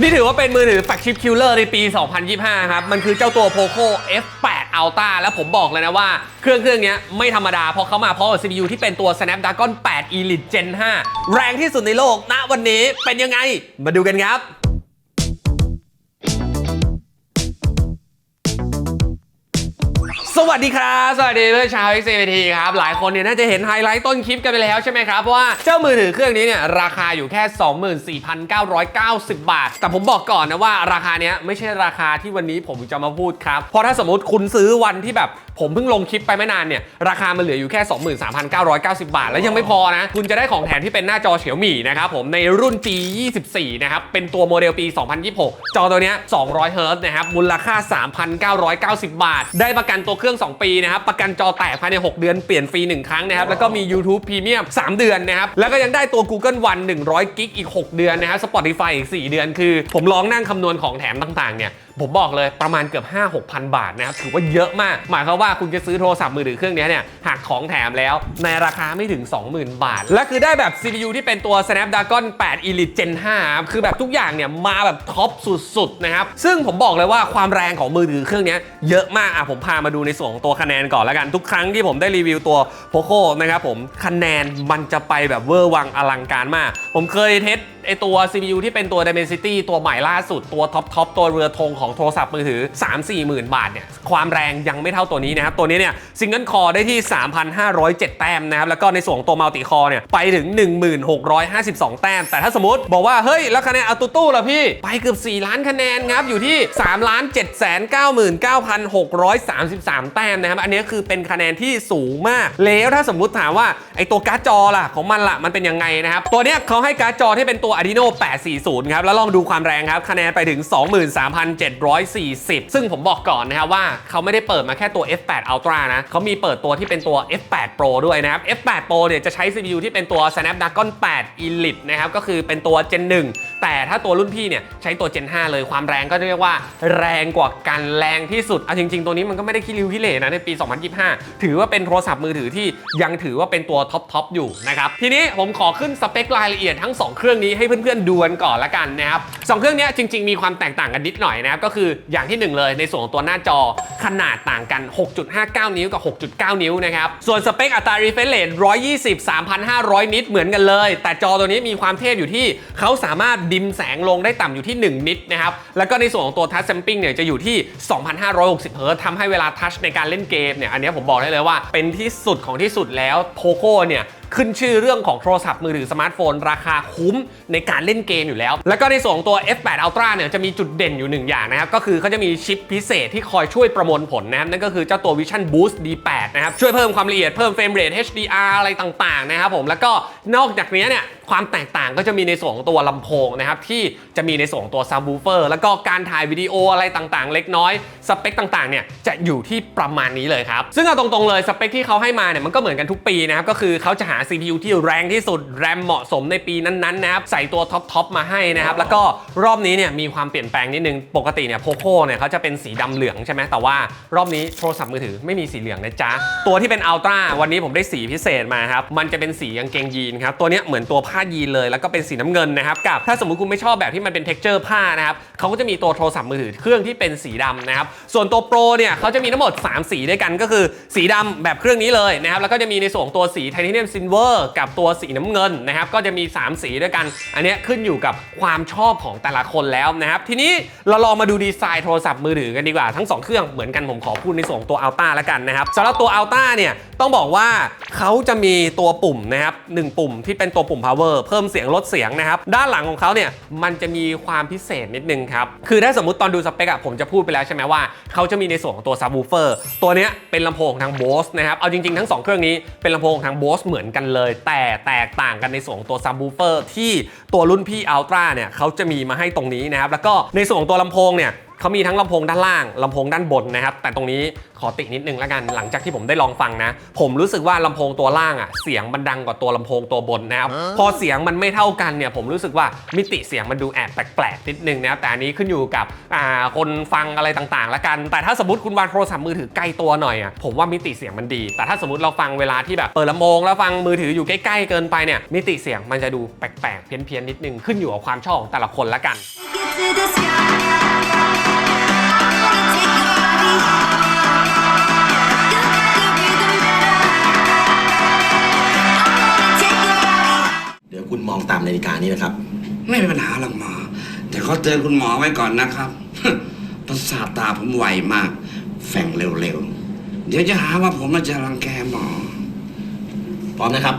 นี่ถือว่าเป็นมือถือแฟกชิปคิลเลอร์ในปี 2025 ครับ มันคือเจ้าตัว Poco F8 Ultra แล้วผมบอกเลยนะว่า เครื่องเครื่องนี้ไม่ธรรมดา เพราะเขามาพร้อมกับ CPU ที่เป็นตัว Snapdragon 8 Elite Gen 5 แรงที่สุดในโลกณวันนี้เป็นยังไง มาดูกันครับ สวัสดีครับ สวัสดีเพื่อนชาว XCVT ครับ หลายคนเนี่ยน่าจะเห็นไฮไลท์ต้นคลิปกันไปแล้วใช่ไหมครับเพราะว่าเจ้ามือถือเครื่องนี้เนี่ยราคาอยู่แค่ 24,990 บาท แต่ผมบอกก่อนนะว่าราคาเนี้ยไม่ใช่ราคาที่วันนี้ผมจะมาพูดครับ เพราะถ้าสมมติคุณซื้อวันที่แบบ ผมเพิ่งลงคลิปไปไม่นานเนี่ย ราคามันเหลืออยู่แค่ 23,990 บาท แล้วยังไม่พอนะ คุณจะได้ของแถมที่เป็นหน้าจอเฉียวหมี่นะครับผมในรุ่น G24 นะครับ เป็นตัวโมเดลปี 2026 จอตัวเนี้ย200เฮิร์ตนะครับ มูลค่า 3,990 บาท ได้ประกันตัวเครื่อง 2 ปีนะครับ ประกันจอแตกภายใน 6 เดือนเปลี่ยนฟรี 1 ครั้งนะครับ แล้วก็มี YouTube Premium 3 เดือนนะครับ แล้วก็ยังได้ตัว Google One 100กิกอีก 6 เดือนนะครับ Spotify อีก 4 เดือน คือ ผมลองนั่งคำนวณของแถมต่างๆเนี่ย ผมบอกเลยประมาณเกือบ 5 6 0 0 บาทนะครับถือว่าเยอะมาก หมายความว่าคุณจะซื้อโทรศัพท์มือถือเครื่องนี้เนี่ยหักของแถมแล้วในราคาไม่ถึง 20,000 บาท และคือได้แบบ CPU ที่เป็นตัว Snapdragon 8 Elite Gen 5 คือแบบทุกอย่างเนี่ยมาแบบท็อปสุดๆนะครับซึ่งผมบอกเลยว่าความแรงของมือถือเครื่องนี้เยอะมากอะผมพามาดูในส่วนของตัวคะแนนก่อนแล้วกันทุกครั้งที่ผมได้รีวิวตัว Poco นะครับผมคะแนนมันจะไปแบบเวอร์วังอลังการมาก ผมเคยเทส ไอตัว CPU ที่เป็นตัว Dimensity ตัวใหม่ล่าสุดตัวท็อปทอปตัวเรือธงของโทรศัพท์มือถือ 3-4หมื่นบาทเนี่ยความแรงยังไม่เท่าตัวนี้นะครับ ตัวนี้เนี่ยซิงเกิลคอได้ที่ 3,507 แต้มนะครับ แล้วก็ในส่วนตัวมัลติคอเนี่ยไปถึง 1652 แต้ม แต่ถ้าสมมติบอกว่า เฮ้ย แล้วคะแนนอัตูตู้ล่ะพี่ ไปเกือบ 4 ล้านคะแนนครับ อยู่ที่3 7 9 9 633 แต้มนะครับ อันนี้คือเป็นคะแนนที่สูงมาก แล้วถ้าสมมติถามว่าไอตัวการ์ดจอล่ะของมันล่ะมันเป็นยังไงนะครับตัวเนี้ยเขาให้การ์ดจอที่เป็นตัว Adreno 840 ครับ แล้วลองดูความแรงครับ คะแนนไปถึง 23,740 ซึ่งผมบอกก่อนนะครับว่าเขาไม่ได้เปิดมาแค่ตัว F8 Ultra นะเขามีเปิดตัวที่เป็นตัว F8 Pro ด้วยนะครับ F8 Pro เนี่ยจะใช้ CPU ที่เป็นตัว Snapdragon 8 Elite นะครับ ก็คือเป็นตัว Gen 1 แต่ถ้าตัวรุ่นพี่เนี่ยใช้ตัว Gen 5 เลย ความแรงก็เรียกว่าแรงกว่ากันแรงที่สุด เอาจริง ๆ ตัวนี้มันก็ไม่ได้คิริวคิเหร่นะในปี 2025 ถือว่าเป็นโทรศัพท์มือถือที่ยังถือว่าเป็นตัวท็อปทอปอยู่นะครับ ทีนี้ผมขอขึ้นสเปครายละเอียดทั้ง 2 เครื่องนี้ให้เพื่อนๆดูกันก่อนละกันนะครับสองเครื่องนี้จริง ๆ มีความแตกต่างกันนิดหน่อยนะครับก็คืออย่างที่หนึ่งเลยในส่วนของตัวหน้าจอขนาดต่างกัน 6.59 นิ้วกับ 6.9 นิ้วนะครับส่วนสเปคอัตรา refresh rate 120 3,500 นิตเหมือนกันเลย แต่จอตัวนี้มีความเทพอยู่ที่เขาสามารถดิมแสงลงได้ต่ำอยู่ที่ 1 นิตนะครับแล้วก็ในส่วนของตัว touch sampling เนี่ยจะอยู่ที่ 2,560เฮิร์ตทำให้เวลาทัชในการเล่นเกมเนี่ยอันนี้ผมบอกได้เลยว่าเป็นที่สุดของที่สุดแล้ว Poco เนี่ย ขึ้นชื่อเรื่องของโทรศัพท์มือถือสมาร์ทโฟน ราคาคุ้มในการเล่นเกมอยู่แล้ว แล้วก็ในส่วนตัว F8 Ultra เนี่ยจะมีจุดเด่นอยู่หนึ่งอย่างนะครับ ก็คือเขาจะมีชิปพิเศษที่คอยช่วยประมวลผลนะครับ นั่นก็คือเจ้าตัว Vision Boost D8 นะครับ ช่วยเพิ่มความละเอียดเพิ่มเฟรมเรท HDR อะไรต่างๆนะครับผมแล้วก็นอกจากนี้เนี่ยความแตกต่างก็จะมีในส่วนของตัวลำโพงนะครับที่จะมีในส่วนของตัว subwoofer แล้วก็การถ่ายวิดีโออะไรต่างๆ เล็กน้อยสเปคต่างๆเนี่ยจะอยู่ที่ประมาณนี้เลยครับซึ่งเอาตรงๆเลยสเปคที่เขาให้มาเนี่ยมันก็เหมือนกันทุกปีนะครับก็คือเขาจะหา CPU ที่แรงที่สุด แรมเหมาะสมในปีนั้นๆนะครับ ใส่ตัวท็อปๆมาให้นะครับ แล้วก็รอบนี้เนี่ยมีความเปลี่ยนแปลงนิดนึง ปกติเนี่ยโ o โ o เนี่ยเขาจะเป็นสีดำเหลืองใช่ไหมแต่ว่ารอบนี้โทรศัพท์มือถือไม่มีสีเหลืองนะจ๊ะ ตัวที่เป็นอัลตร้าวันนี้ผมได้สีพิเศษมาครับ มันจะเป็นสีกางเกงยีนครับ ตัวเนี้ยเหมือนตัวผ้ายีนเลย แล้วก็เป็นสีน้ำเงินนะครับ กับถ้าสมมติคุณไม่ชอบแบบที่มันเป็นเท็กเจอร์ผ้านะครับเขาก็จะมีตัวโทรศัพท์มือถือเครื่องที่เป็นสีดำนะครับ ส่วนตัวโปรเนี่ยเขาจะมีทั้งหมด 3 สีด้วยกันก็คือสีดำแบบเครื่องนี้เลยนะครับแล้วก็จะมีในส่วนตัวสีไทเทเนียมซิลเวอร์กับตัวสีน้ำเงินนะครับ ก็จะมี 3 สีด้วยกัน อันนี้ขึ้นอยู่กับความชอบของแต่ละคนแล้วนะครับ ทีนี้เราลองมาดูดีไซน์โทรศัพท์มือถือกันดีกว่าทั้ง 2 เครื่องเหมือนกันผมขอพูดในส่วนของตัวอัลต้าแล้วกันนะครับสำหรับตัวอัลต้าเนี่ยต้องบอกว่าเขาจะมีตัวปุ่มนะครับหนึ่งปุ่มที่เป็นตัวปุ่ม power เพิ่มเสียงลดเสียงนะครับ ด้านหลังของเขาเนี่ยมันจะมีความพิเศษนิดนึงครับ คือถ้าสมมติตอนดูสเปคอะผมจะพูดไปแล้วใช่ไหมว่าเขาจะมีในส่วนของตัว subwoofer ตัวเนี้ยเป็นลำโพงของทาง Bose นะครับ เอาจริงๆ ทั้ง 2 เครื่องนี้เป็นลำโพงของทาง Bose เหมือนกันเลย แต่แตกต่างกันในส่วนของตัวซัมบูเฟอร์ที่ตัวรุ่นพี่อัลตร้าเนี่ยเขาจะมีมาให้ตรงนี้นะครับแล้วก็ในส่วนของตัวลำโพงเนี่ย เขามีทั้งลำโพงด้านล่างลำโพงด้านบนนะครับ แต่ตรงนี้ขอตินิดนึงแล้วกันหลังจากที่ผมได้ลองฟังนะ ผมรู้สึกว่าลำโพงตัวล่างอะเสียงมันดังกว่าตัวลำโพงตัวบนนะครับพอเสียงมันไม่เท่ากันเนี่ยผมรู้สึกว่ามิติเสียงมันดูแอบแปลกๆนิดนึงนะครับแต่อันนี้ขึ้นอยู่กับอ่าคนฟังอะไรต่างๆแล้วกัน แต่ถ้าสมมติคุณวางโทรศัพท์มือถือใกล้ตัวหน่อยอะผมว่ามิติเสียงมันดี แต่ถ้าสมมติเราฟังเวลาที่แบบเปิดลำโพงแล้วฟังมือถืออยู่ใกล้ๆเกินไปเนี่ยมิติเสียงมันจะดูแปลกๆเพี้ยนๆนิดนึงขึ้นอยู่กับความชอบของแต่ละคนละกัน You to the sky. เดี๋ยวคุณมองตามนาฬิกานี้นะครับ ไม่มีปัญหาหรอกหมอ แต่ขอเตือนคุณหมอไว้ก่อนนะครับ ประสาทตาผมไวมาก แฝงเร็วๆ เดี๋ยวจะหาว่าผมมาจะรังแกหมอ พร้อมนะครับ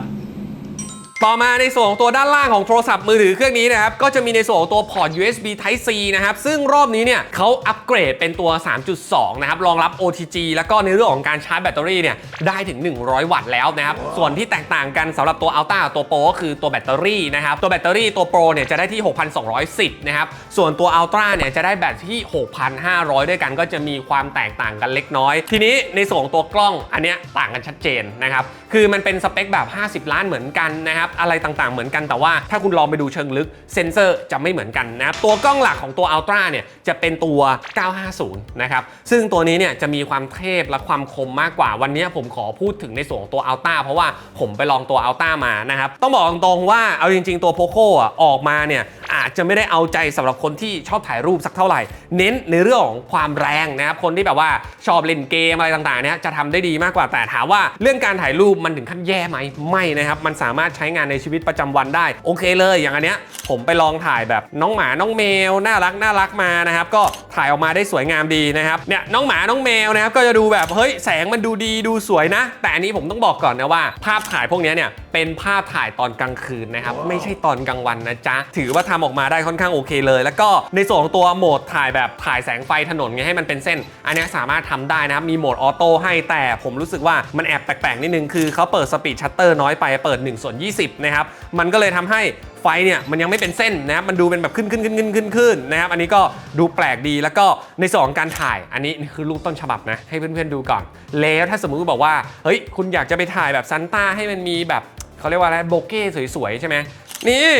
ต่อมาในส่วนของตัวด้านล่างของโทรศัพท์มือถือเครื่องนี้นะครับ ก็จะมีในส่วนของตัวพอร์ต USB Type C นะครับ ซึ่งรอบนี้เนี่ยเขาอัปเกรดเป็นตัว 3.2 นะครับ รองรับ OTG แล้วก็ในเรื่องของการชาร์จแบตเตอรี่เนี่ยได้ถึง 100 วัตต์แล้วนะครับ ส่วนที่แตกต่างกันสำหรับตัว Ultra ตัว Pro ก็คือตัวแบตเตอรี่นะครับ ตัวแบตเตอรี่ตัว Pro เนี่ยจะได้ที่ 6,210 นะครับ ส่วนตัว Ultra เนี่ยจะได้แบตที่ 6,500 ด้วยกัน ก็จะมีความแตกต่างกันเล็กน้อย ทีนี้ในส่วนของตัวกล้องอันเนี้ยต่างกันชัดเจนนะครับ คือมันเป็นสเปคแบบ 50 ล้านเหมือนกันนะครับอะไรต่างๆเหมือนกันแต่ว่าถ้าคุณลองไปดูเชิงลึกเซนเซอร์จะไม่เหมือนกันนะครับตัวกล้องหลักของตัว Ultra เนี่ยจะเป็นตัว 950 นะครับ ซึ่งตัวนี้เนี่ยจะมีความเทพและความคมมากกว่าวันนี้ผมขอพูดถึงในส่วนของตัว Ultra เพราะว่าผมไปลองตัว Ultra มานะครับ ต้องบอกตรงๆว่าเอาจริง ๆ ตัว Poco อะออกมาเนี่ยอาจจะไม่ได้เอาใจสำหรับคนที่ชอบถ่ายรูปสักเท่าไหร่ เน้นในเรื่องของความแรงนะครับคนที่แบบว่าชอบเล่นเกมอะไรต่างๆเนี่ยจะทำได้ดีมากกว่าแต่ถามว่าเรื่องการถ่ายรูปมันถึงขั้นแย่ไหมไม่นะครับมันสามารถใช้งานในชีวิตประจำวันได้ โอเคเลยอย่างอันเนี้ยผมไปลองถ่ายแบบน้องหมาน้องแมวน่ารักน่ารักมานะครับก็ถ่ายออกมาได้สวยงามดีนะครับเนี่ยน้องหมาน้องแมวนะครับก็จะดูแบบเฮ้ยแสงมันดูดีดูสวยนะ แต่อันนี้ผมต้องบอกก่อนนะว่า ภาพถ่ายพวกเนี้ยเนี่ย เป็นภาพถ่ายตอนกลางคืนนะครับ ไม่ใช่ตอนกลางวันนะจ๊ะ ถือว่าทำออกมาได้ค่อนข้างโอเคเลย แล้วก็ในส่วนของตัวโหมดถ่ายแบบถ่ายแสงไฟถนนไงให้มันเป็นเส้น อันนี้สามารถทำได้นะครับ มีโหมดออโต้ให้แต่ผมรู้สึกว่ามันแอบแปลกๆนิดนึงคือเขาเปิดสปีดชัตเตอร์น้อยไปเปิด1ส่วน20นะครับมันก็เลยทำให้ไฟเนี่ยมันยังไม่เป็นเส้นนะครับมันดูเป็นแบบขึ้นขึ้นขึ้นขึ้นขึ้นขึ้นนะครับอันนี้ก็ดูแปลกดีแล้วก็ในส่วนของการถ่ายอันนี้คือรูปต้นฉบับนะให้เพื่อนๆดูก่อน แล้วถ้าสมมุติบอกว่าเฮ้ยคุณอยากจะไปถ่ายแบบซันต้าให้มันมีแบบ เขาเรียกว่าอะไรโบเก้สวยๆใช่ไหมนี่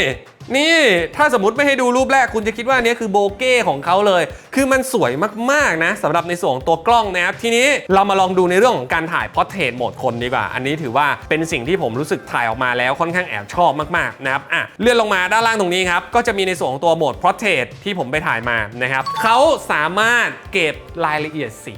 นี่ถ้าสมมติไม่ให้ดูรูปแรกคุณจะคิดว่าอันนี้คือโบเก้ของเขาเลย คือมันสวยมากๆนะสำหรับในส่วนของตัวกล้องนะครับ ทีนี้เรามาลองดูในเรื่องของการถ่ายพอร์เทรตโหมดคนดีกว่า อันนี้ถือว่าเป็นสิ่งที่ผมรู้สึกถ่ายออกมาแล้วค่อนข้างแอบชอบมากๆนะครับอะเลื่อนลงมาด้านล่างตรงนี้ครับ ก็จะมีในส่วนของตัวโหมดพอร์เทรตที่ผมไปถ่ายมานะครับเขาสามารถเก็บรายละเอียดสี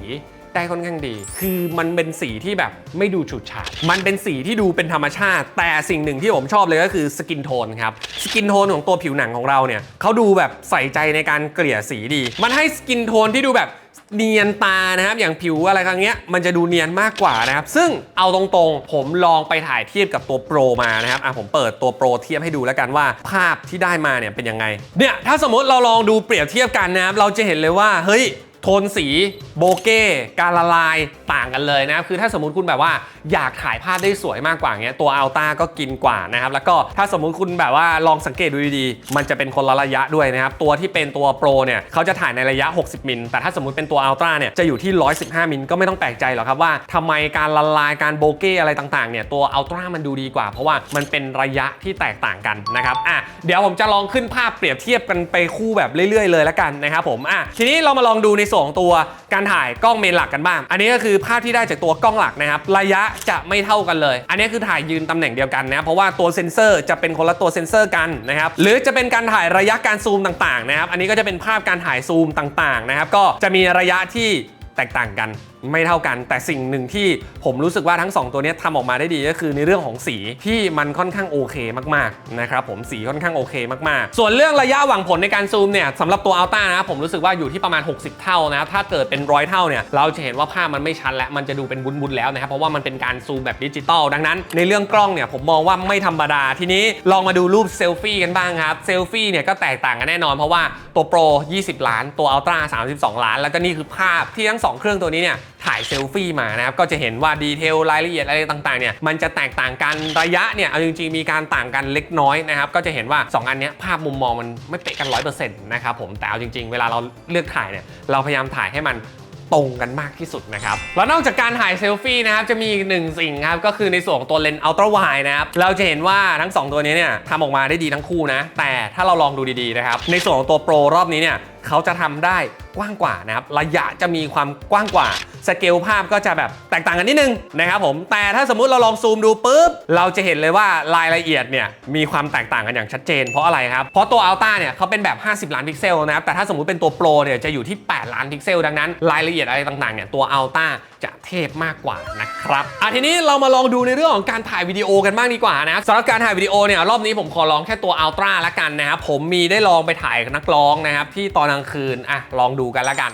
ได้ค่อนข้างดี คือมันเป็นสีที่แบบไม่ดูฉูดฉาด มันเป็นสีที่ดูเป็นธรรมชาติ แต่สิ่งหนึ่งที่ผมชอบเลยก็คือสกินโทนครับ สกินโทนของตัวผิวหนังของเราเนี่ยเขาดูแบบใส่ใจในการเกลี่ยสีดี มันให้สกินโทนที่ดูแบบเนียนตานะครับ อย่างผิวอะไรครั้งเนี้ยมันจะดูเนียนมากกว่านะครับ ซึ่งเอาตรงๆ ผมลองไปถ่ายเทียบกับตัวโปรมานะครับอะผมเปิดตัวโปรเทียบให้ดูแล้วกันว่าภาพที่ได้มาเนี่ยเป็นยังไงเนี่ยถ้าสมมติเราลองดูเปรียบเทียบกันนะครับเราจะเห็นเลยว่าเฮ้ย โทนสีโบเก้การละลายต่างกันเลยนะครับคือถ้าสมมติคุณแบบว่าอยากถ่ายภาพได้สวยมากกว่าเงี้ยตัวอัลต้าก็กินกว่านะครับแล้วก็ถ้าสมมุติคุณแบบว่าลองสังเกตดูดีๆมันจะเป็นคนละระยะด้วยนะครับตัวที่เป็นตัวโปรเนี่ยเขาจะถ่ายในระยะ 60 มิล แต่ถ้าสมมติเป็นตัวอัลตร้าเนี่ยจะอยู่ที่ 115 มิลก็ไม่ต้องแปลกใจหรอกครับว่าทำไมการละลายการโบเก้อะไรต่างๆเนี่ยตัวอัลตร้ามันดูดีกว่า เพราะว่ามันเป็นระยะที่แตกต่างกันนะครับอะเดี๋ยวผมจะลองขึ้นภาพเปรียบเทียบกันไปคู่แบบเรื่อยๆเลยละกันนะครับผมอะทีนี้เรามาลองดูในส่วนของตัวการถ่ายกล้องเมนหลักกันบ้าง อันนี้ก็คือภาพที่ได้จากตัวกล้องหลักนะครับ ระยะจะไม่เท่ากันเลย อันนี้คือถ่ายยืนตำแหน่งเดียวกันนะ เพราะว่าตัวเซ็นเซอร์จะเป็นคนละตัวเซ็นเซอร์กันนะครับ หรือจะเป็นการถ่ายระยะการซูมต่างๆนะครับ อันนี้ก็จะเป็นภาพการถ่ายซูมต่างๆนะครับ ก็จะมีระยะที่แตกต่างกันไม่เท่ากัน แต่สิ่งหนึ่งที่ผมรู้สึกว่าทั้ง 2 ตัวนี้ทำออกมาได้ดีก็คือในเรื่องของสีที่มันค่อนข้างโอเคมากๆนะครับผมสีค่อนข้างโอเคมากๆ ส่วนเรื่องระยะหวังผลในการซูมเนี่ยสำหรับตัวอัลต้านะผมรู้สึกว่าอยู่ที่ประมาณ 60 เท่านะถ้าเกิดเป็นร้อยเท่าเนี่ยเราจะเห็นว่าภาพมันไม่ชัดและมันจะดูเป็นวุ้นๆแล้วนะครับเพราะว่ามันเป็นการซูมแบบดิจิตอลดังนั้น ในเรื่องกล้องเนี่ยผมมองว่าไม่ธรรมดาทีนี้ลองมาดูรูปเซลฟี่กันบ้างครับเซลฟี่เนี่ยก็แตกต่างกันแน่นอนเพราะว่าตัวโปร 20 ล้านตัวอัลตร้า32 ล้าน แล้วก็นี่คือภาพที่ทั้งสองเครื่องตัวนี้เนี่ย ถ่ายเซลฟี่มานะครับก็จะเห็นว่าดีเทลรายละเอียดอะไรต่างๆเนี่ยมันจะแตกต่างกันระยะเนี่ยเอาจริงๆมีการต่างกันเล็กน้อยนะครับก็จะเห็นว่า 2 อันนี้ภาพมุมมองมันไม่เป๊ะกัน100%นะครับผมแต่เอาจริง ๆ เวลาเราเลือกถ่ายเนี่ยเราพยายามถ่ายให้มันตรงกันมากที่สุดนะครับ แล้วนอกจากการถ่ายเซลฟี่นะครับ จะมีอีกหนึ่งสิ่งครับ ก็คือในส่วนของตัวเลนส์อัลตร้าไวนะครับ เราจะเห็นว่าทั้ง 2 ตัวนี้เนี่ยทำออกมาได้ดีทั้งคู่นะ แต่ถ้าเราลองดูดีๆนะครับ ในส่วนของตัวโปรรอบนี้เนี่ย เขาจะทำได้กว้างกว่านะครับระยะจะมีความกว้างกว่าสเกลภาพก็จะแบบแตกต่างกันนิดนึงนะครับผมแต่ถ้าสมมุติเราลองซูมดูปุ๊บเราจะเห็นเลยว่ารายละเอียดเนี่ยมีความแตกต่างกันอย่างชัดเจน เพราะอะไรครับเพราะตัวอัลต้าเนี่ยเขาเป็นแบบ 50 ล้านพิกเซลนะครับแต่ถ้าสมมุติเป็นตัวโปรเนี่ยจะอยู่ที่ 8 ล้านพิกเซล ดังนั้นรายละเอียดอะไรต่างๆเนี่ยตัวอัลต้า จะเทพมากกว่านะครับอะทีนี้เรามาลองดูในเรื่องของการถ่ายวิดีโอกันบ้างดีกว่านะสำหรับการถ่ายวิดีโอเนี่ยรอบนี้ผมขอลองแค่ตัวอัลตร้าละกันนะครับผมมีได้ลองไปถ่ายนักร้องนะครับที่ตอนกลางคืนอะลองดูกันละกัน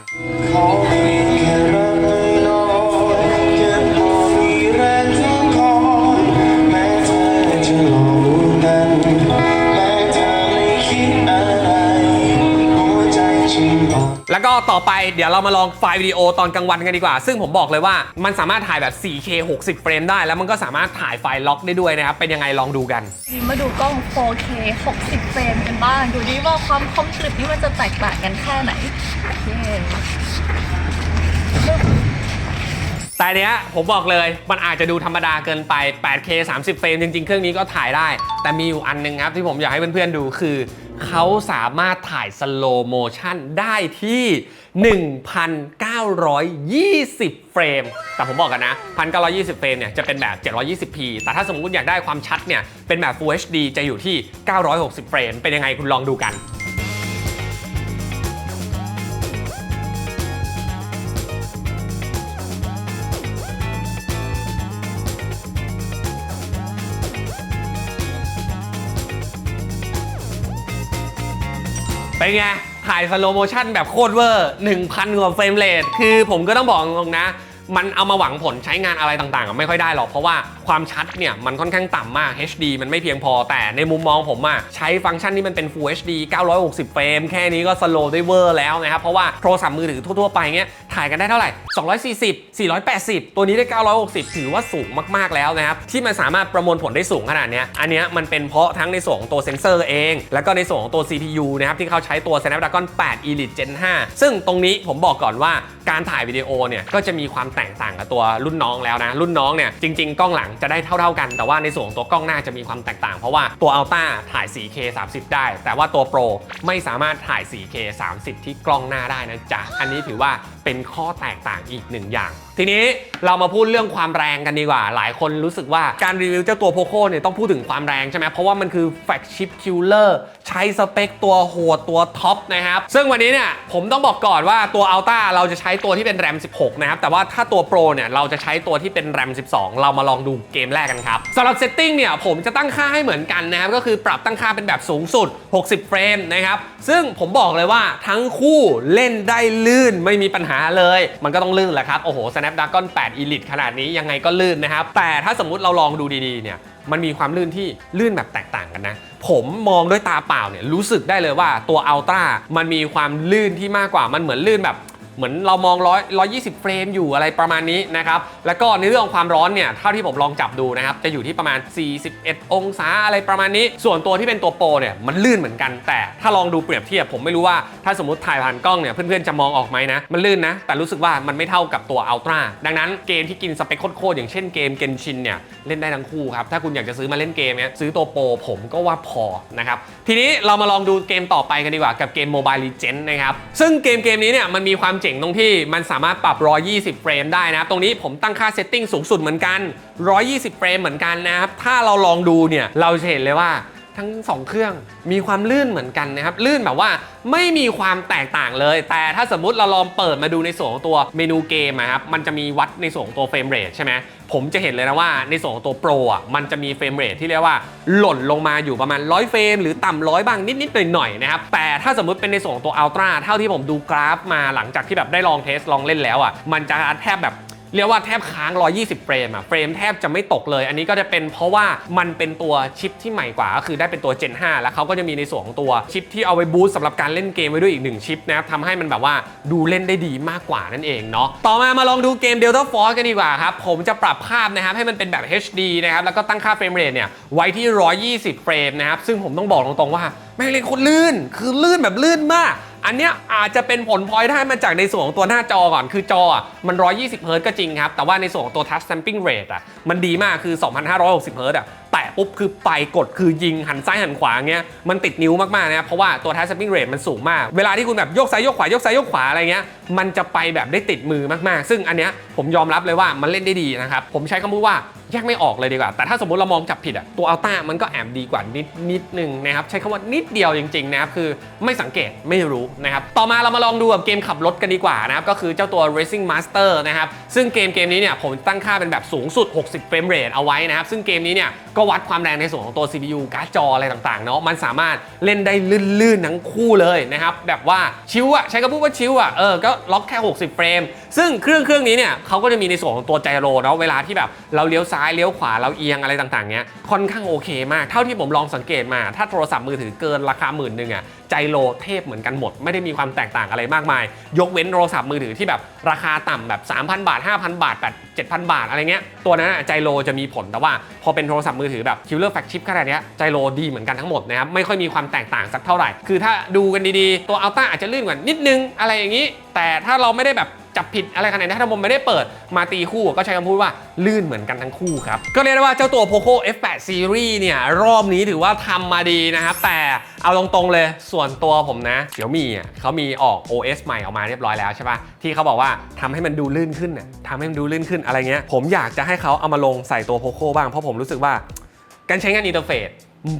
แล้วก็ต่อไปเดี๋ยวเรามาลองไฟล์วิดีโอตอนกลางวันกันดีกว่า ซึ่งผมบอกเลยว่ามันสามารถถ่ายแบบ 4K 60 เฟรมได้ แล้วมันก็สามารถถ่ายไฟล์ล็อกได้ด้วยนะครับ เป็นยังไงลองดูกัน มาดูกล้อง 4K 60 เฟรมกันบ้าง ดูดิว่าความคมกริบนี่มันจะแตกต่างกันแค่ไหนโอเคแต่เนี้ยผมบอกเลยมันอาจจะดูธรรมดาเกินไป 8K 30 เฟรมจริงๆ เครื่องนี้ก็ถ่ายได้ แต่มีอยู่อันหนึงครับที่ผมอยากให้เพื่อนๆดูคือ เขาสามารถถ่ายสโลโมชันได้ที่ 1,920 เฟรม แต่ผมบอกกันนะ 1,920 เฟรมเนี่ยจะเป็นแบบ 720p แต่ถ้าสมมติอยากได้ความชัดเนี่ยเป็นแบบ Full HD จะอยู่ที่ 960 เฟรม เป็นยังไงคุณลองดูกัน เป็นไง ถ่ายสโลโมชั่นแบบโคตรเวอร์ 1,000กว่าเฟรมเรทคือผมก็ต้องบอกตรงนะ มันเอามาหวังผลใช้งานอะไรต่างๆ ไม่ค่อยได้หรอก เพราะว่า ความชัดเนี่ยมันค่อนข้างต่ำมาก HD มันไม่เพียงพอแต่ในมุมมองผมอะใช้ฟังก์ชันที่มันเป็น Full HD 960 เฟรมแค่นี้ก็สโลได้เวอร์แล้วนะครับ เพราะว่าโทรศัพท์มือถือทั่วๆไปเงี้ยถ่ายกันได้เท่าไหร่ 240 480 ตัวนี้ได้ 960 ถือว่าสูงมากๆแล้วนะครับ ที่มันสามารถประมวลผลได้สูงขนาดเนี้ยอันเนี้ยมันเป็นเพราะทั้งในส่วนของตัวเซนเซอร์เอง แล้วก็ในส่วนของตัว CPU นะครับที่เขาใช้ตัว Snapdragon 8 Elite Gen 5 ซึ่งตรงนี้ผมบอกก่อนว่าการถ่ายวิดีโอเนี่ยก็จะมีความแตกต่างกับตัวรุ่นน้องแล้วนะรุ่นน้องเนี่ยจริง ๆ กล้องหลังจะได้เท่าๆกัน แต่ว่าในส่วนของตัวกล้องหน้าจะมีความแตกต่าง เพราะว่าตัว Ultra ถ่าย 4K 30 ได้ แต่ว่าตัว Pro ไม่สามารถถ่าย 4K 30 ที่กล้องหน้าได้นะจ๊ะ อันนี้ถือว่า เป็นข้อแตกต่างอีกหนึ่งอย่าง ทีนี้เรามาพูดเรื่องความแรงกันดีกว่า หลายคนรู้สึกว่าการรีวิวเจ้าตัว Poco เนี่ยต้องพูดถึงความแรงใช่ไหมเพราะว่ามันคือแฟกชิพคิลเลอร์ใช้สเปคตัวโหดตัวท็อปนะครับ ซึ่งวันนี้เนี่ยผมต้องบอกก่อนว่าตัว Ultra เราจะใช้ตัวที่เป็น RAM 16 นะครับ แต่ว่าถ้าตัว Pro เนี่ยเราจะใช้ตัวที่เป็น RAM 12 เรามาลองดูเกมแรกกันครับสำหรับ Setting เนี่ยผมจะตั้งค่าให้เหมือนกันนะครับก็คือปรับตั้งค่าเป็นแบบสูงสุด 60 เฟรมนะครับซึ่งผมบอกเลยว่าทั้งคู่เล่นได้ลื่นไม่มีปัญหาเลย มันก็ต้องลื่นแหละครับ โอ้โห Snapdragon 8 Elite ขนาดนี้ยังไงก็ลื่นนะครับ แต่ถ้าสมมุติเราลองดูดีๆ เนี่ย มันมีความลื่นที่ลื่นแบบแตกต่างกันนะ ผมมองด้วยตาเปล่าเนี่ยรู้สึกได้เลยว่าตัว Ultra มันมีความลื่นที่มากกว่า มันเหมือนลื่นแบบ เหมือนเรามองร้อยร้อยยี่สิบเฟรมอยู่อะไรประมาณนี้นะครับ แล้วก็ในเรื่องของความร้อนเนี่ยเท่าที่ผมลองจับดูนะครับ จะอยู่ที่ประมาณ 41 องศาอะไรประมาณนี้ ส่วนตัวที่เป็นตัวโปรเนี่ยมันลื่นเหมือนกัน แต่ถ้าลองดูเปรียบเทียบผมไม่รู้ว่าถ้าสมมติถ่ายผ่านกล้องเนี่ยเพื่อนๆจะมองออกไหมนะ มันลื่นนะ แต่รู้สึกว่ามันไม่เท่ากับตัว Ultra ดังนั้นเกมที่กินสเปคโคตรๆอย่างเช่นเกมเกนชินเนี่ยเล่นได้ทั้งคู่ครับถ้าคุณอยากจะซื้อมาเล่นเกมเนี่ยซื้อตัวโปรผมก็ว่าพอนะครับทีนี้เรามาลองดูเกมต่อไปกันดีกว่ากับเกม Mobile Legends นะครับซึ่งเกมเกมนี้เนี่ยมันมีความเจ๋งตรงที่มันสามารถปรับ 120 เฟรมได้นะครับ ตรงนี้ผมตั้งค่าเซตติ้งสูงสุดเหมือนกัน 120 เฟรมเหมือนกันนะครับ ถ้าเราลองดูเนี่ย เราจะเห็นเลยว่า ทั้ง 2 เครื่อง มีความลื่นเหมือนกันนะครับ ลื่นแบบว่าไม่มีความแตกต่างเลย แต่ถ้าสมมุติเราลองเปิดมาดูในส่วนของตัวเมนูเกมอะครับ มันจะมีวัดในส่วนของตัวเฟรมเรทใช่ไหมผมจะเห็นเลยนะว่าในส่วนของตัวโปรอะมันจะมีเฟรมเรทที่เรียกว่าหล่นลงมาอยู่ประมาณ 100 เฟรมหรือต่ำร้อยบ้างนิด ๆ หน่อย ๆ นะครับ แต่ถ้าสมมติเป็นในส่วนของตัวอัลตร้าเท่าที่ผมดูกราฟมาหลังจากที่แบบได้ลองเทสลองเล่นแล้วอะมันจะแทบแบบ เรียกว่าแทบค้าง 120 เฟรมอะเฟรมแทบจะไม่ตกเลย อันนี้ก็จะเป็นเพราะว่ามันเป็นตัวชิปที่ใหม่กว่าก็คือได้เป็นตัว Gen 5 แล้วเขาก็จะมีในส่วนของตัวชิปที่เอาไว้บูสต์สำหรับการเล่นเกมไว้ด้วยอีกหนึ่งชิปนะครับทำให้มันแบบว่าดูเล่นได้ดีมากกว่านั่นเองเนาะต่อมามาลองดูเกม Delta Force กันดีกว่าครับผมจะปรับภาพนะครับให้มันเป็นแบบ HD นะครับแล้วก็ตั้งค่าเฟรมเรทเนี่ยไว้ที่ 120 เฟรมนะครับซึ่งผมต้องบอกตรงๆว่าแม่งเล่นโคตรลื่น คือลื่นแบบลื่นมาก อันเนี้ยอาจจะเป็นผลพลอยได้มาจากในส่วนของตัวหน้าจอก่อน คือจออะมัน 120เฮิร์ตก็จริงครับ แต่ว่าในส่วนของตัว touch sampling rate อะมันดีมากคือ 2,560เฮิร์ตอะแตะปุ๊บคือไปกดคือยิงหันซ้ายหันขวาเงี้ยมันติดนิ้วมากๆนะครับเพราะว่าตัว touch sampling rate มันสูงมาก เวลาที่คุณแบบโยกซ้ายโยกขวาโยกซ้ายโยกขวาอะไรเงี้ยมันจะไปแบบได้ติดมือมากๆ ซึ่งอันเนี้ยผมยอมรับเลยว่ามันเล่นได้ดีนะครับผมใช้คำพูดว่า แยกไม่ออกเลยดีกว่า แต่ถ้าสมมติเรามองจับผิดอะตัวอัลต้ามันก็แอบดีกว่านิดนิดนึงนะครับใช้คำว่านิดเดียวจริงๆนะครับคือไม่สังเกตไม่รู้นะครับต่อมาเรามาลองดูกับเกมขับรถกันดีกว่านะครับก็คือเจ้าตัว Racing Master นะครับซึ่งเกมเกมนี้เนี่ยผมตั้งค่าเป็นแบบสูงสุด 60 เฟรมเรทเอาไว้นะครับซึ่งเกมนี้เนี่ยก็วัดความแรงในส่วนของตัว CPU การ์ดจออะไรต่างๆเนาะมันสามารถเล่นได้ลื่นๆทั้งคู่เลยนะครับแบบว่าชิวอะใช้คำพูดว่าชิวอะเออก็ล็อกแค่ 60 เฟรม ซึ่งเครื่องเครื่องนี้เนี่ยเขาก็จะมีในส่วนของตัวไจโรเนาะเวลาที่แบบเราเลี้ยวซ้ายเลี้ยวขวาเราเอียงอะไรต่างๆเนี้ยค่อนข้างโอเคมากเท่าที่ผมลองสังเกตมา ถ้าโทรศัพท์มือถือเกินราคาหมื่นหนึ่งอะไจโรเทพเหมือนกันหมด ไม่ได้มีความแตกต่างอะไรมากมาย ยกเว้นโทรศัพท์มือถือที่แบบราคาต่ำแบบ 3,000 บาท 5,000 บาทแบบ7,000 บาทอะไรเงี้ยตัวนั้นอะไจโรจะมีผลแต่ว่า พอเป็นโทรศัพท์มือถือแบบคิลเลอร์แฟกชิปขนาดเนี้ยไจโรดีเหมือนกันทั้งหมดนะครับไม่ค่อยมีความแตกต่างสักเท่าไหร่ คือถ้าดูกันดีๆ ตัวอัลต้าอาจจะลื่นกว่านิดนึงอะไรอย่างนี้ แต่ถ้าเราไม่ได้แบบ จับผิดอะไรขนาดนี้ถ้าผมไม่ได้เปิดมาตีคู่ก็ใช้คำพูดว่าลื่นเหมือนกันทั้งคู่ครับ ก็เรียกได้ว่าเจ้าตัว Poco F8 Series เนี่ย รอบนี้ถือว่าทำมาดีนะครับ แต่เอาตรงๆเลยส่วนตัวผมนะ Xiaomi อะเขามีออก OS ใหม่ออกมาเรียบร้อยแล้วใช่ปะที่เขาบอกว่าทำให้มันดูลื่นขึ้นน่ะทำให้มันดูลื่นขึ้นอะไรเงี้ยผมอยากจะให้เขาเอามาลงใส่ตัว Poco บ้างเพราะผมรู้สึกว่าการใช้งานอินเทอร์เฟซ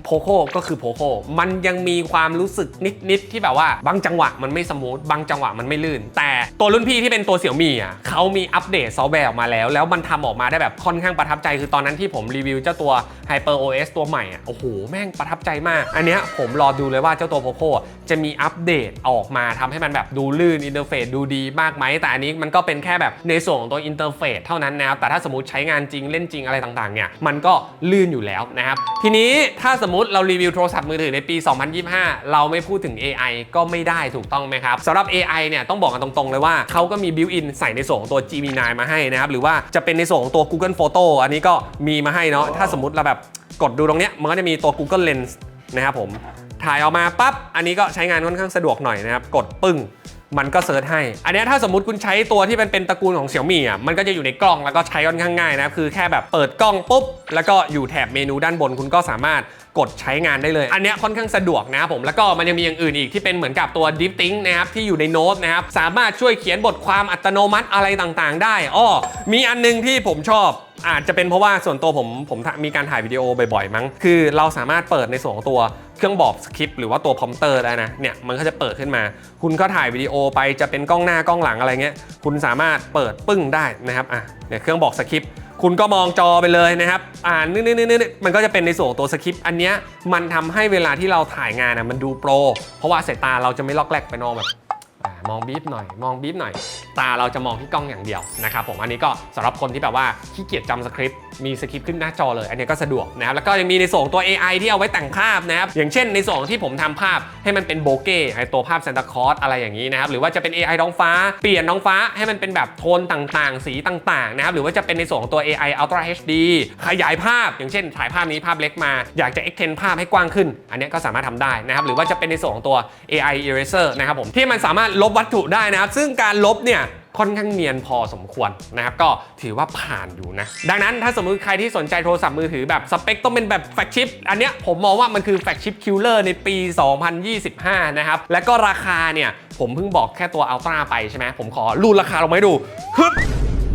โพโคก็คือโพโคมันยังมีความรู้สึกนิดๆที่แบบว่าบางจังหวะมันไม่สมูทบางจังหวะมันไม่ลื่น แต่ตัวรุ่นพี่ที่เป็นตัวเสี่ยวมี่อะเขามีอัปเดตซอฟต์แวร์ออกมาแล้ว แล้วมันทำออกมาได้แบบค่อนข้างประทับใจ คือตอนนั้นที่ผมรีวิวเจ้าตัว Hyper OS ตัวใหม่อะโอ้โห แม่งประทับใจมาก อันเนี้ยผมรอดูเลยว่าเจ้าตัวโพโคจะมีอัปเดตออกมาทำให้มันแบบดูลื่นอินเทอร์เฟซดูดีมากไหมแต่อันนี้มันก็เป็นแค่แบบในส่วนของตัวอินเทอร์เฟซเท่านั้นนะครับแต่ถ้าสมมติใช้งานจริงเล่นจริงอะไรต่างๆเนี่ยมันก็ลื่นอยู่แล้วนะครับทีนี้ถ้าสมมติเรารีวิวโทรศัพท์มือถือในปี 2025 เราไม่พูดถึง AI ก็ไม่ได้ถูกต้องไหมครับสำหรับ AI เนี่ยต้องบอกกันตรงๆเลยว่าเขาก็มี built-in ใส่ในส่วนของตัว Gemini มาให้นะครับ หรือว่าจะเป็นในส่วนของตัว Google Photo อันนี้ก็มีมาให้เนาะถ้าสมมติเราแบบกดดูตรงเนี้ยมันก็จะมีตัว Google Lens นะครับผมถ่ายออกมาปั๊บอันนี้ก็ใช้งานค่อนข้างสะดวกหน่อยนะครับกดปึ้ง มันก็เซิร์ชให้ อันนี้ถ้าสมมติคุณใช้ตัวที่เป็นเป็นตระกูลของ Xiaomi อะมันก็จะอยู่ในกล้องแล้วก็ใช้ค่อนข้างง่ายนะคือแค่แบบเปิดกล้องปุ๊บแล้วก็อยู่แถบเมนูด้านบนคุณก็สามารถกดใช้งานได้เลย อันนี้ค่อนข้างสะดวกนะครับผม แล้วก็มันยังมีอย่างอื่นอีกที่เป็นเหมือนกับตัว Deep Think นะครับ ที่อยู่ในโน้ตนะครับ สามารถช่วยเขียนบทความอัตโนมัติอะไรต่างๆ ได้ อ้อ มีอันนึงที่ผมชอบ อาจจะเป็นเพราะว่าส่วนตัวผมผมมีการถ่ายวิดีโอบ่อยๆมั้ง คือเราสามารถเปิดในส่วนของตัวเครื่องบอกสคริปต์หรือว่าตัวพอมเตอร์ได้นะ เนี่ยมันก็จะเปิดขึ้นมา คุณก็ถ่ายวิดีโอไปจะเป็นกล้องหน้ากล้องหลังอะไรเงี้ย คุณสามารถเปิดปึ้งได้นะครับ อะ เนี่ยเครื่องบอกสคริปต์คุณก็มองจอไปเลยนะครับ อ่านนึกๆๆๆมันก็จะเป็นในส่วนของตัวสคริปต์อันเนี้ยมันทำให้เวลาที่เราถ่ายงานอะมันดูโปร เพราะว่าสายตาเราจะไม่ล็อกแลกไปนองแบบ มองบีบหน่อย มองบีบหน่อย ตาเราจะมองที่กล้องอย่างเดียวนะครับผมอันนี้ก็สำหรับคนที่แบบว่าขี้เกียจจำสคริปต์มีสคริปต์ขึ้นหน้าจอเลย อันนี้ก็สะดวกนะครับแล้วก็ยังมีในส่วนของตัว AI ที่เอาไว้แต่งภาพนะครับอย่างเช่นในส่วนของที่ผมทำภาพให้มันเป็นโบเก้ไอตัวภาพซานตาคลอสอะไรอย่างนี้นะครับหรือว่าจะเป็น AI ท้องฟ้า เปลี่ยนท้องฟ้าให้มันเป็นแบบโทนต่างๆ สีต่างๆนะครับหรือว่าจะเป็นในส่วนของตัว AI Ultra HD ขยายภาพ อย่างเช่น ถ่ายภาพนี้ภาพเล็กมา อยากจะ extend ภาพให้กว้างขึ้น อันนี้ก็สามารถทำได้นะครับหรือว่าจะเป็นในส่วนของตัว AI Eraser นะครับผมที่มันสามารถลบวัตถุได้นะครับ ซึ่งการลบเนี่ยค่อนข้างเนียนพอสมควรนะครับก็ถือว่าผ่านอยู่นะ ดังนั้นถ้าสมมติใครที่สนใจโทรศัพท์มือถือแบบสเปคต้องเป็นแบบแฟกชิปอันเนี้ยผมมองว่ามันคือแฟกชิปคิลเลอร์ในปี 2025 นะครับ และก็ราคาเนี่ย ผมเพิ่งบอกแค่ตัวอัลตร้าไปใช่ไหมผมขอรูดราคาลงมาให้ดูฮึบ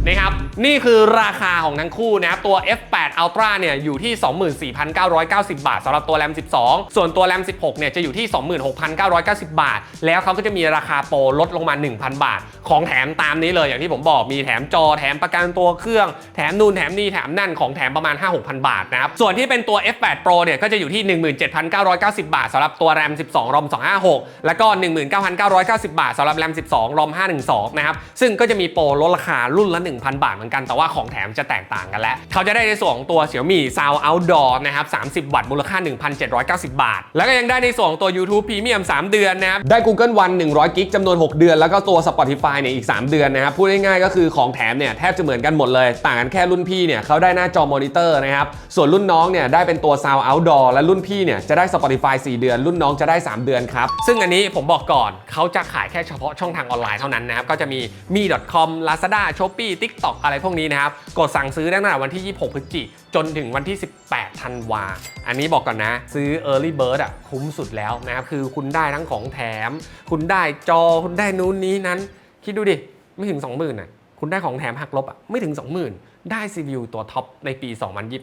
นะครับ นี่คือราคาของทั้งคู่นะครับตัว F8 Ultra เนี่ยอยู่ที่ 24,990 บาทสำหรับตัว RAM 12 ส่วนตัว RAM 16 เนี่ยจะอยู่ที่ 26,990 บาท แล้วเขาก็จะมีราคาโปรลดลงมา 1,000 บาท ของแถมตามนี้เลยอย่างที่ผมบอกมีแถมจอแถมประกันตัวเครื่อง แถมนู่นแถมนี่แถมนั่นของแถมประมาณ 5-6,000 บาทนะครับส่วนที่เป็นตัว F8 Pro เนี่ยก็จะอยู่ที่ 17,990 บาทสำหรับตัว RAM 12 ROM 256 แล้วก็ 19,990 บาทสำหรับ RAM 12 ROM 512 นะครับซึ่งก็จะมีโปรลดราคารุ่นละ 1,000 บาทเหมือนกันแต่ว่าของแถมจะแตกต่างกันแล้ว เขาจะได้ในส่วนของตัว Xiaomi Sound Outdoor นะครับ 30 วัตต์มูลค่า 1,790 บาท แล้วก็ยังได้ในส่วนของตัว YouTube Premium 3 เดือนนะครับได้ Google One 100กิกจำนวน 6 เดือน แล้วก็ตัว Spotify เนี่ยอีก 3 เดือนนะครับพูดง่ายๆก็คือของแถมเนี่ยแทบจะเหมือนกันหมดเลย ต่างกันแค่รุ่นพี่เนี่ยเขาได้หน้าจอมอนิเตอร์นะครับส่วนรุ่นน้องเนี่ยได้เป็นตัว Sound Outdoor และรุ่นพี่เนี่ยจะได้ Spotify 4 เดือน รุ่นน้องจะได้ 3 เดือนครับซึ่งอันนี้ผมบอกก่อนเขาจะขายแค่เฉพาะช่องทางออนไลน์เท่านั้นนะครับก็จะมี mi.com lazada shopee tiktok อะไรพวกนี้นะครับ กดสั่งซื้อได้ตั้งแต่วันที่ 26 พฤศจิกจนถึงวันที่ 18 ธันวา อันนี้บอกก่อนนะ ซื้อ early bird อะคุ้มสุดแล้วนะครับ คือคุณได้ทั้งของแถม คุณได้จอคุณได้นู้นนี้นั้น คิดดูดิ ไม่ถึง 20,000น่ะคุณได้ของแถมหักลบอะไม่ถึง 20,000ได้ CPU ตัวท็อปในปี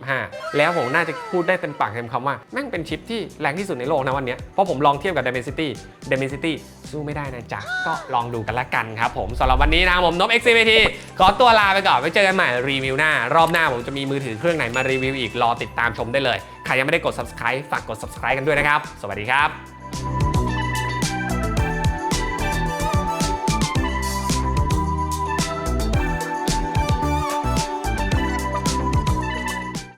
2025 แล้วผมน่าจะพูดได้เป็นปากเต็มคำว่า แม่งเป็นชิปที่แรงที่สุดในโลกนะวันนี้ เพราะผมลองเทียบกับ Dimensity Dimensity สู้ไม่ได้นะจ๊ะ ก็ลองดูกันละกันครับผมสำหรับวันนี้นะผมนบ XCVT ขอตัวลาไปก่อนไว้เจอกันใหม่รีวิวหน้า รอบหน้าผมจะมีมือถือเครื่องไหนมารีวิวอีกรอติดตามชมได้เลย ใครยังไม่ได้กด subscribe ฝากกด subscribe กันด้วยนะครับ สวัสดีครับ